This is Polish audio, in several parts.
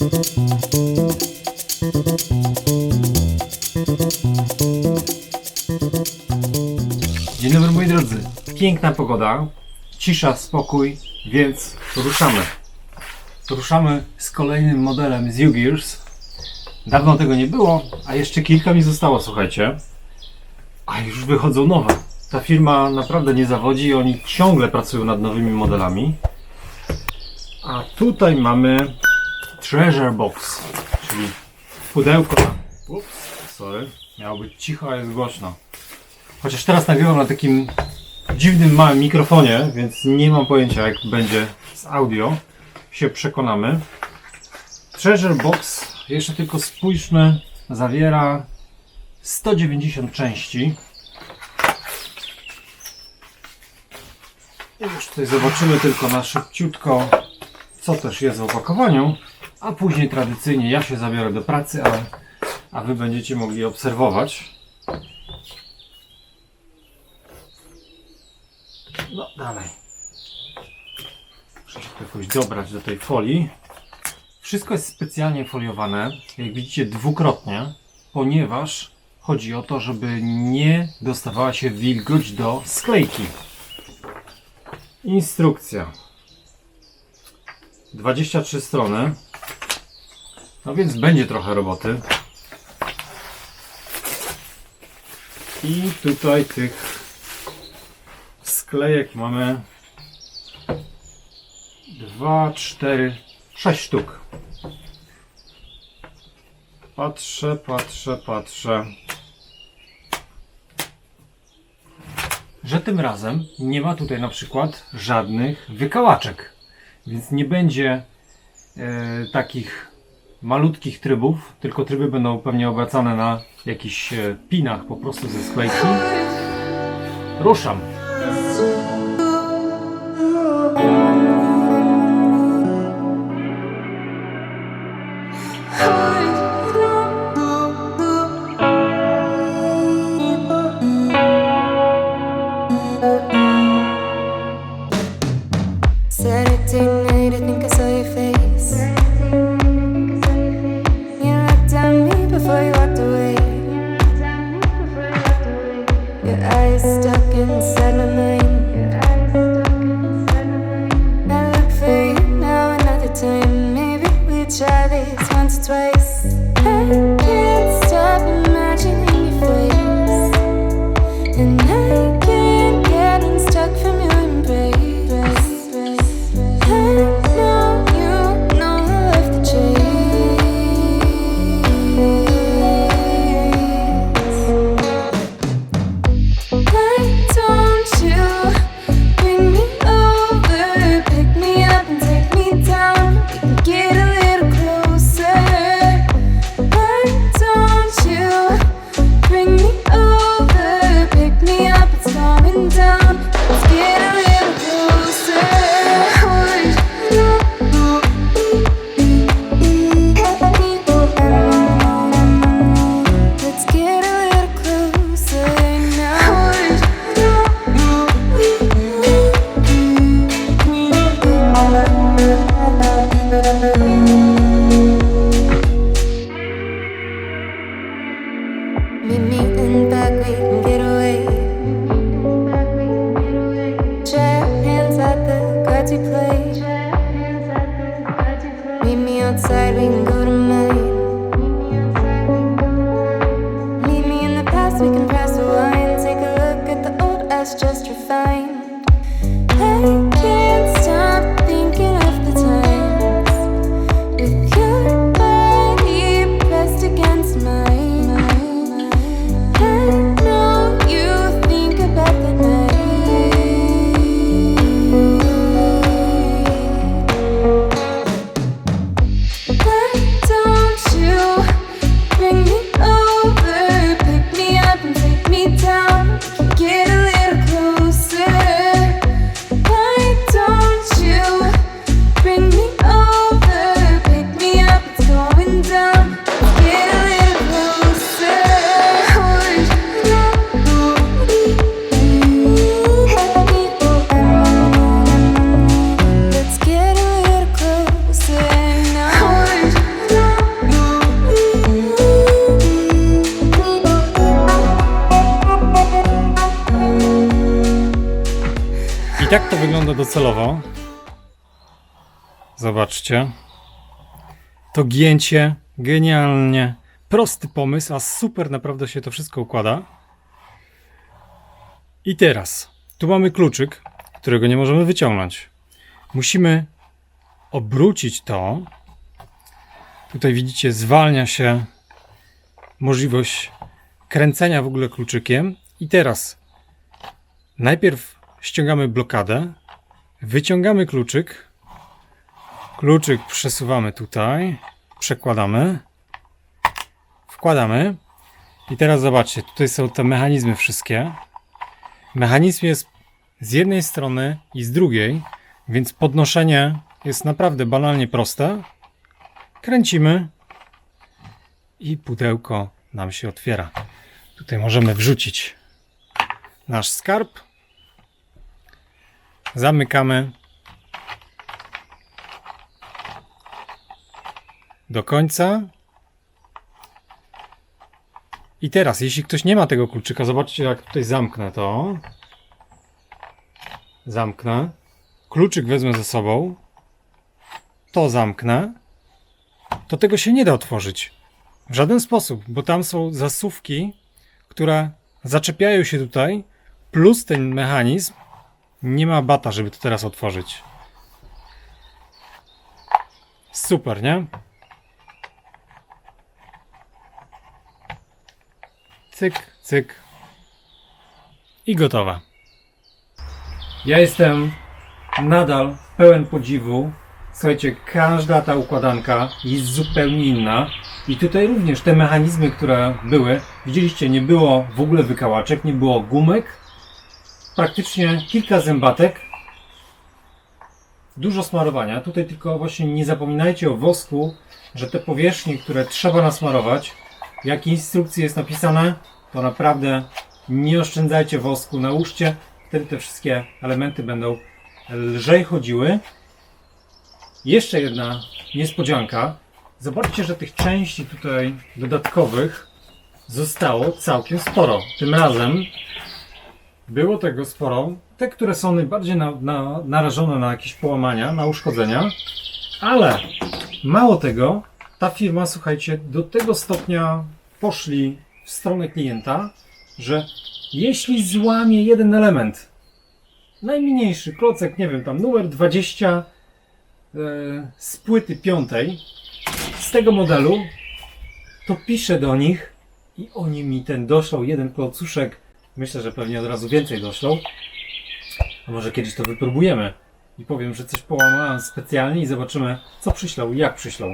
Dzień dobry moi drodzy. Piękna pogoda, cisza, spokój, więc ruszamy. Ruszamy z kolejnym modelem z U-Gears. Dawno tego nie było, a jeszcze kilka mi zostało, słuchajcie. A już wychodzą nowe. Ta firma naprawdę nie zawodzi i oni ciągle pracują nad nowymi modelami. A tutaj mamy Treasure Box, czyli pudełko. Ups, sorry. Miało być cicho, a jest głośno. Chociaż teraz nagrywam na takim dziwnym małym mikrofonie, więc nie mam pojęcia jak będzie z audio. Się przekonamy. Treasure Box, jeszcze tylko spójrzmy, zawiera 190 części. Już tutaj zobaczymy tylko na szybciutko, co też jest w opakowaniu. A później tradycyjnie ja się zabiorę do pracy, a, a Wy będziecie mogli obserwować. No, dalej. Muszę się jakoś dobrać do tej folii. Wszystko jest specjalnie foliowane, jak widzicie, dwukrotnie, ponieważ chodzi o to, żeby nie dostawała się wilgoć do sklejki. Instrukcja. 23 strony. No więc będzie trochę roboty. I tutaj tych sklejek mamy 2, 4, 6 sztuk. Patrzę, patrzę, patrzę. Że tym razem nie ma tutaj na przykład żadnych wykałaczek. Więc nie będzie e, takich malutkich trybów, tylko tryby będą pewnie obracane na jakichś e, pinach po prostu ze sklejki. Ruszam. Outside, we can go tak to wygląda docelowo. Zobaczcie. To gięcie, genialnie. Prosty pomysł, a super naprawdę się to wszystko układa. I teraz, tu mamy kluczyk, którego nie możemy wyciągnąć. Musimy obrócić to. Tutaj widzicie, zwalnia się możliwość kręcenia w ogóle kluczykiem. I teraz najpierw ściągamy blokadę, wyciągamy kluczyk, kluczyk przesuwamy tutaj, przekładamy, wkładamy i teraz zobaczcie, tutaj są te mechanizmy wszystkie. Mechanizm jest z jednej strony i z drugiej, więc podnoszenie jest naprawdę banalnie proste. Kręcimy i pudełko nam się otwiera. Tutaj możemy wrzucić nasz skarb. Zamykamy do końca. I teraz, jeśli ktoś nie ma tego kluczyka, zobaczcie jak tutaj zamknę to. Zamknę. Kluczyk wezmę ze sobą. To zamknę. To tego się nie da otworzyć. W żaden sposób, bo tam są zasuwki, które zaczepiają się tutaj, plus ten mechanizm. Nie ma bata, żeby to teraz otworzyć. Super, nie? Cyk, cyk. I gotowe. Ja jestem nadal pełen podziwu. Słuchajcie, każda ta układanka jest zupełnie inna. I tutaj również te mechanizmy, które były, widzieliście, nie było w ogóle wykałaczek, nie było gumek, praktycznie kilka zębatek, dużo smarowania. Tutaj tylko właśnie nie zapominajcie o wosku, że te powierzchnie, które trzeba nasmarować, jak instrukcji jest napisane, to naprawdę nie oszczędzajcie wosku, nałóżcie, wtedy te wszystkie elementy będą lżej chodziły. Jeszcze jedna niespodzianka. Zobaczcie, że tych części tutaj dodatkowych zostało całkiem sporo. Tym razem było tego sporo. Te, które są najbardziej na, na, narażone na jakieś połamania, na uszkodzenia. Ale mało tego, ta firma, słuchajcie, do tego stopnia poszli w stronę klienta, że jeśli złamie jeden element, najmniejszy klocek, nie wiem, tam numer 20 e, z płyty piątej, z tego modelu, to piszę do nich i oni mi ten doszło, jeden klocuszek, myślę, że pewnie od razu więcej doszło. A może kiedyś to wypróbujemy i powiem, że coś połamałem specjalnie i zobaczymy, co przyślał i jak przyślał.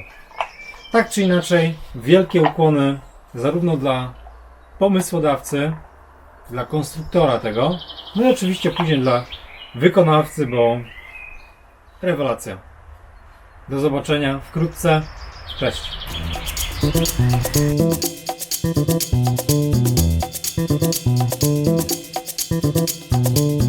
Tak czy inaczej, wielkie ukłony zarówno dla pomysłodawcy, dla konstruktora tego, no i oczywiście później dla wykonawcy, bo rewelacja. Do zobaczenia wkrótce. Cześć. Thank you.